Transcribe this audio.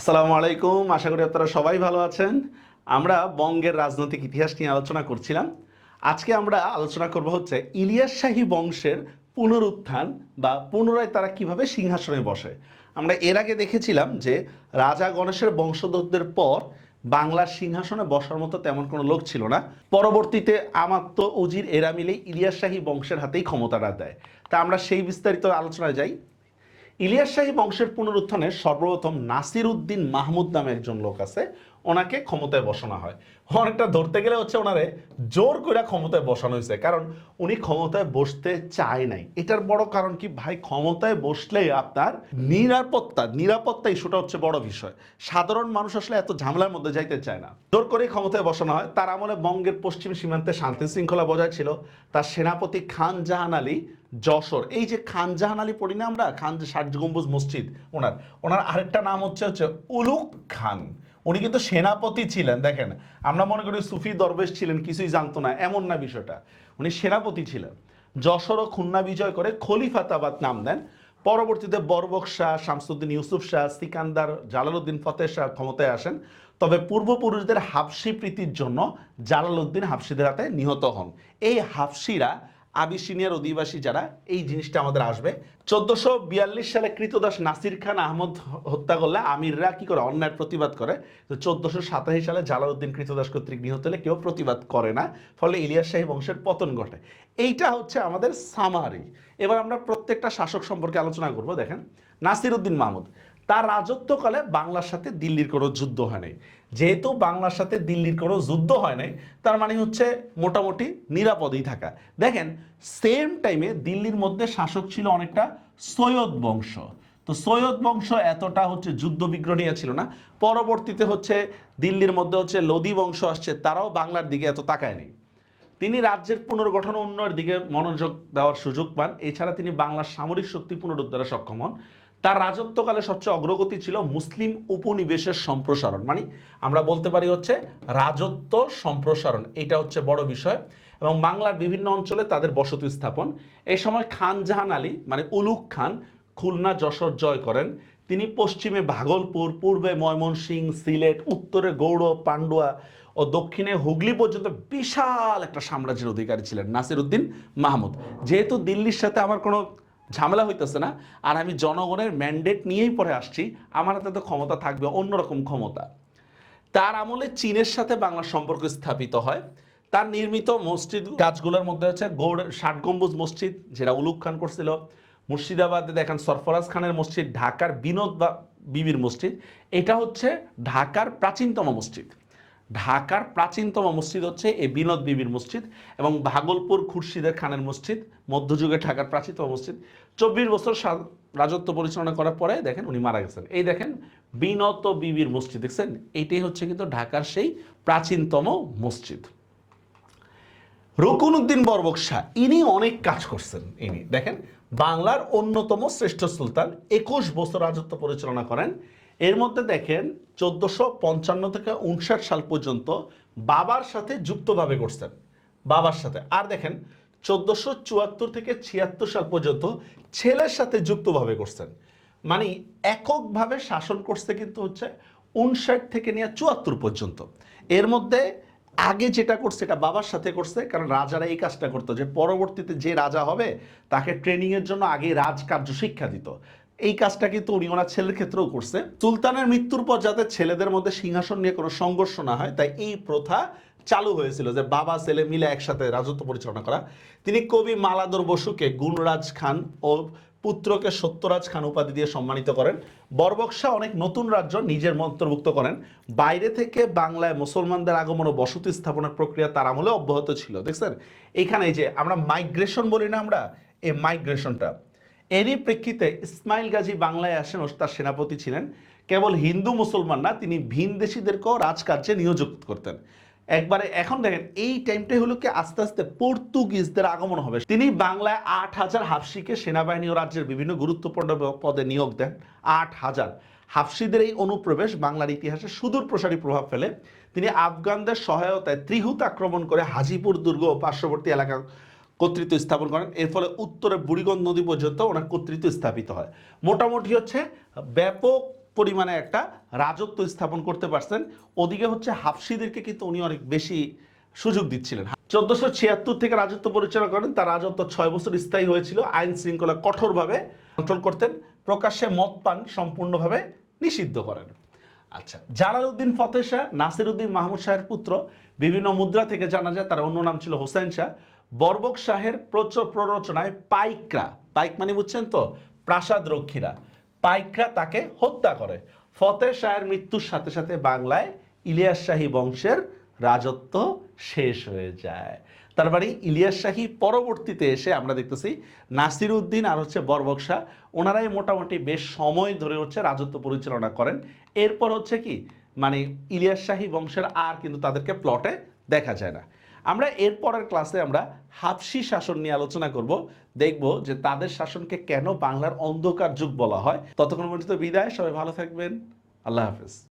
আসসালামু আলাইকুম। আশা করি আপনারা সবাই ভালো আছেন। আমরা বঙ্গের রাজনৈতিক ইতিহাস নিয়ে আলোচনা করছিলাম। আজকে আমরা আলোচনা করব হচ্ছে ইলিয়াস শাহী বংশের পুনরুত্থান বা পুনরায় তারা কীভাবে সিংহাসনে বসে। আমরা এর আগে দেখেছিলাম যে রাজা গণেশের বংশধরদের পর বাংলার সিংহাসনে বসার মতো তেমন কোনো লোক ছিল না। পরবর্তীতে আমাত্ত উজির এরা মিলে ইলিয়াস শাহী বংশের হাতেই ক্ষমতাটা দেয়। তা আমরা সেই বিস্তারিত আলোচনায় যাই। ইলিয়াস শাহী বংশের পুনরুত্থানে সর্বপ্রথম নাসির উদ্দিন মাহমুদ নামে একজন লোক আছে। ওনাকে ক্ষমতায় বসানো হয়। অনেকটা ধরতে গেলে হচ্ছে ওনারে জোর করে ক্ষমতায় বসানো হয়েছে কারণ উনি ক্ষমতায় বসতে চায় নাই। এটার বড় কারণ কি? ভাই, ক্ষমতায় বসলে আপনার নিরাপত্তা নিরাপত্তা ইস্যুটা হচ্ছে বড় বিষয়। সাধারণ মানুষ আসলে এত ঝামেলার মধ্যে যাইতে চায় না। জোর করে ক্ষমতায় বসানো হয়। তার আমলে বঙ্গের পশ্চিম সীমান্তে শান্তি শৃঙ্খলা বজায় ছিল। তার সেনাপতি খান জাহান আলী যশোর। এই যে খান জাহান আলী পড়ি না আমরা, খান ষাট গম্বুজ মসজিদ, ওনার ওনার আরেকটা নাম হচ্ছে হচ্ছে উলুক খান। উনি কিন্তু সেনাপতি ছিলেন, দেখেন, আমরা মনে করি সুফি দরবেশ ছিলেন, কিছুই জানতো না, এমন না বিষয়টা। উনি সেনাপতি ছিলেন। যশোর ও খুলনা বিজয় করে খলিফাতাবাদ নাম দেন। পরবর্তীতে বরবক শাহ, শামসুদ্দিন ইউসুফ শাহ, সিকান্দার জালালউদ্দিন ফতেহ শাহ ক্ষমতায় আসেন। তবে পূর্বপুরুষদের হাফসি প্রীতির জন্য জালালউদ্দিন হাফসিদের হাতে নিহত হন। এই হাফসিরা আবিসিনিয়ার অধিবাসী যারা, এই জিনিসটা আমাদের আসবে। চোদ্দশো বিয়াল্লিশ সালে কৃতদাস নাসির খান আহমদ হত্যা করলে আমিররা কি করে? অন্যায়ের প্রতিবাদ করে। তো চোদ্দশো সাতাশি সালে জালাউদ্দিন কৃতদাস কর্তৃক নিহত হলে কেউ প্রতিবাদ করে না, ফলে ইলিয়াস শাহী বংশের পতন ঘটে। এইটা হচ্ছে আমাদের সামারি এবার আমরা প্রত্যেকটা শাসক সম্পর্কে আলোচনা করব, দেখেন। নাসির উদ্দিন মাহমুদ। তার রাজত্বকালে বাংলার সাথে দিল্লির কোনো যুদ্ধ হয় নাই। যেহেতু বাংলার সাথে দিল্লির কোনো যুদ্ধ হয় নাই, তার মানে হচ্ছে মোটামুটি নিরাপদেই থাকা। দেখেন সেম টাইমে দিল্লির মধ্যে শাসক ছিল অনেকটা সৈয়দ বংশ। তো সৈয়দ বংশ এতটা হচ্ছে যুদ্ধ বিগ্রহণীয় ছিল না। পরবর্তীতে হচ্ছে দিল্লির মধ্যে হচ্ছে লোদি বংশ আসছে, তারাও বাংলার দিকে এত তাকায় নেই। তিনি রাজ্যের পুনর্গঠন উন্নয়নের দিকে মনোযোগ দেওয়ার সুযোগ পান। এছাড়া তিনি বাংলার সামরিক শক্তি পুনরুদ্ধারে সক্ষম হন। তার রাজত্বকালে সবচেয়ে অগ্রগতি ছিল মুসলিম উপনিবেশের সম্প্রসারণ। মানে আমরা বলতে পারি হচ্ছে রাজত্ব সম্প্রসারণ, এটা হচ্ছে বড় বিষয়। এবং বাংলার বিভিন্ন অঞ্চলে তাদের বসতি স্থাপন। এই সময় খান জাহান আলী মানে উলুক খান, খুলনা যশোর জয় করেন। তিনি পশ্চিমে ভাগলপুর, পূর্বে ময়মনসিংহ, সিলেট, উত্তরে গৌড়, পান্ডুয়া ও দক্ষিণে হুগলি পর্যন্ত বিশাল একটা সাম্রাজ্যের অধিকারী ছিলেন নাসির উদ্দিন মাহমুদ। যেহেতু দিল্লির সাথে আমার কোনো ঝামেলা হইতেছে না। আর আমি জনগণের ম্যান্ডেট নিয়েই পরে আসছি। আমার হাতে তো ক্ষমতা থাকবে অন্যরকম ক্ষমতা। তার আমলে চীনের সাথে বাংলার সম্পর্ক স্থাপিত হয়। তার নির্মিত মসজিদ কাজগুলোর মধ্যে হচ্ছে গৌড় ষাট গম্বুজ মসজিদ, যেটা উলুক খান করছিল। মুর্শিদাবাদে দেখেন সরফরাজ খানের মসজিদ, ঢাকার বিনোদ বা বিবির মসজিদ। এটা হচ্ছে ঢাকার প্রাচীনতম মসজিদ। ঢাকার প্রাচীনতম মসজিদ হচ্ছে এই বিনোদ বিবির মসজিদ এবং ভাগলপুর খুরশিদের খানের মসজিদ, মধ্যযুগে ঢাকার প্রাচীনতম মসজিদ। চব্বিশ বছর রাজত্ব পরিচালনা করার পরে দেখেন উনি মারা গেছেন। এই দেখেন বিনত বিবির মসজিদ, দেখছেন? এইটাই হচ্ছে কিন্তু ঢাকার সেই প্রাচীনতম মসজিদ। রকুনউদ্দিন বরবক শাহ, ইনি অনেক কাজ করছেন ইনি। দেখেন, বাংলার অন্যতম শ্রেষ্ঠ সুলতান, একুশ বছর রাজত্ব পরিচালনা করেন। এর মধ্যে দেখেন চোদ্দশো পঞ্চান্ন থেকে উনষাট সাল পর্যন্ত বাবার সাথে যুক্তভাবে করছেন বাবার সাথে। আর দেখেন, চোদ্দশো চুয়াত্তর থেকে ছিয়াত্তর সাল পর্যন্ত ছেলের সাথে যুক্তভাবে করছেন মানে এককভাবে শাসন করছে কিন্তু হচ্ছে উনষাট থেকে নিয়ে চুয়াত্তর পর্যন্ত। এর মধ্যে আগে যেটা করছে, এটা বাবার সাথে করছে, কারণ রাজারা এই কাজটা করতো যে পরবর্তীতে যে রাজা হবে, তাকে ট্রেনিংয়ের জন্য আগে রাজকার্য শিক্ষা দিত। এই কাজটা কিন্তু উনি ওনার ছেলের ক্ষেত্রেও করছে সুলতানের মৃত্যুর পর যাতে ছেলেদের মধ্যে সিংহাসন নিয়ে কোনো সংঘর্ষ না হয়, তাই এই প্রথা চালু হয়েছিল যে বাবা, ছেলে মিলে একসাথে রাজত্ব পরিচালনা করা। তিনি কবি মালাদর বসুকে গুণরাজ খান ও পুত্রকে সত্যরাজ খান উপাধি দিয়ে সম্মানিত করেন। বরবক শাহ অনেক নতুন রাজ্য নিজের অন্তর্ভুক্ত করেন। বাইরে থেকে বাংলায় মুসলমানদের আগমন ও বসতি স্থাপনের প্রক্রিয়া তার আমলে অব্যাহত ছিল। দেখছেন? এখানে যে আমরা মাইগ্রেশন বলি না আমরা, এই মাইগ্রেশনটা এরই প্রেক্ষিতে ইসমাইল গাজী বাংলায় আসেন তার সেনাপতি ছিলেন। কেবল হিন্দু মুসলমান না, তিনি ভিনদেশীদেরকেও রাজকার্যে নিয়োজিত করতেন। একবারে এখন দেখেন, এই টাইমটাই হলো কি আস্তে আস্তে পর্তুগিজদের আগমন হবে। তিনি বাংলায় আট হাজার হাফসিকে সেনাবাহিনী ও রাজ্যের বিভিন্ন গুরুত্বপূর্ণ পদে নিয়োগ দেন। আট হাজার। হাফসিদের এই অনুপ্রবেশ বাংলার ইতিহাসে সুদূর প্রসারী প্রভাব ফেলে। তিনি আফগানদের সহায়তায় ত্রিহুত আক্রমণ করে হাজিপুর দুর্গ ও পার্শ্ববর্তী এলাকা কর্তৃত্ব স্থাপন করেন। এর ফলে উত্তরে বুড়িগঞ্জ নদী পর্যন্ত ওনার কর্তৃত্ব স্থাপিত হয়। মোটামুটি হচ্ছে ব্যাপক পরিমাণে একটা রাজত্ব স্থাপন করতে পারছেন। ওদিকে হচ্ছে হাফসিদেরকে কিন্তু উনি অনেক বেশি সুযোগ দিচ্ছিলেন। চোদ্দশো ছিয়াত্তর থেকে রাজত্ব পরিচালনা করেন। তার রাজত্ব ছয় বছর স্থায়ী হয়েছিল। আইন শৃঙ্খলা কঠোরভাবে কন্ট্রোল করতেন। প্রকাশ্যে মদ পান সম্পূর্ণভাবে নিষিদ্ধ করেন। আচ্ছা জালালউদ্দিন ফতেহ শাহ, নাসিরউদ্দিন মাহমুদ শাহের পুত্র, বিভিন্ন মুদ্রা থেকে জানা যায় তার অন্য নাম ছিল হোসেন শাহ। বর্বক শাহের প্রচুর প্ররোচনায় পাইকরা, পাইক মানে বুঝছেন তো, প্রাসাদ রক্ষীরা, পাইকরা তাকে হত্যা করে। ফতেহ শাহের মৃত্যুর সাথে সাথে বাংলায় ইলিয়াস শাহী বংশের রাজত্ব শেষ হয়ে যায়। তার মানে ইলিয়াস শাহী পরবর্তীতে এসে আমরা দেখতেছি নাসির উদ্দিন আর হচ্ছে বরবক শাহ, ওনারাই মোটামুটি বেশ সময় ধরে হচ্ছে রাজত্ব পরিচালনা করেন। এরপর হচ্ছে কি মানে ইলিয়াস শাহী বংশের আর কিন্তু তাদেরকে প্লটে দেখা যায় না। আমরা এর পরের ক্লাসে আমরা হাফসি শাসন নিয়ে আলোচনা করব। দেখব যে তাদের শাসনকে কেন বাংলার অন্ধকার যুগ বলা হয়। ততক্ষণ পর্যন্ত বিদায়, সবাই ভালো থাকবেন। আল্লাহ হাফেজ।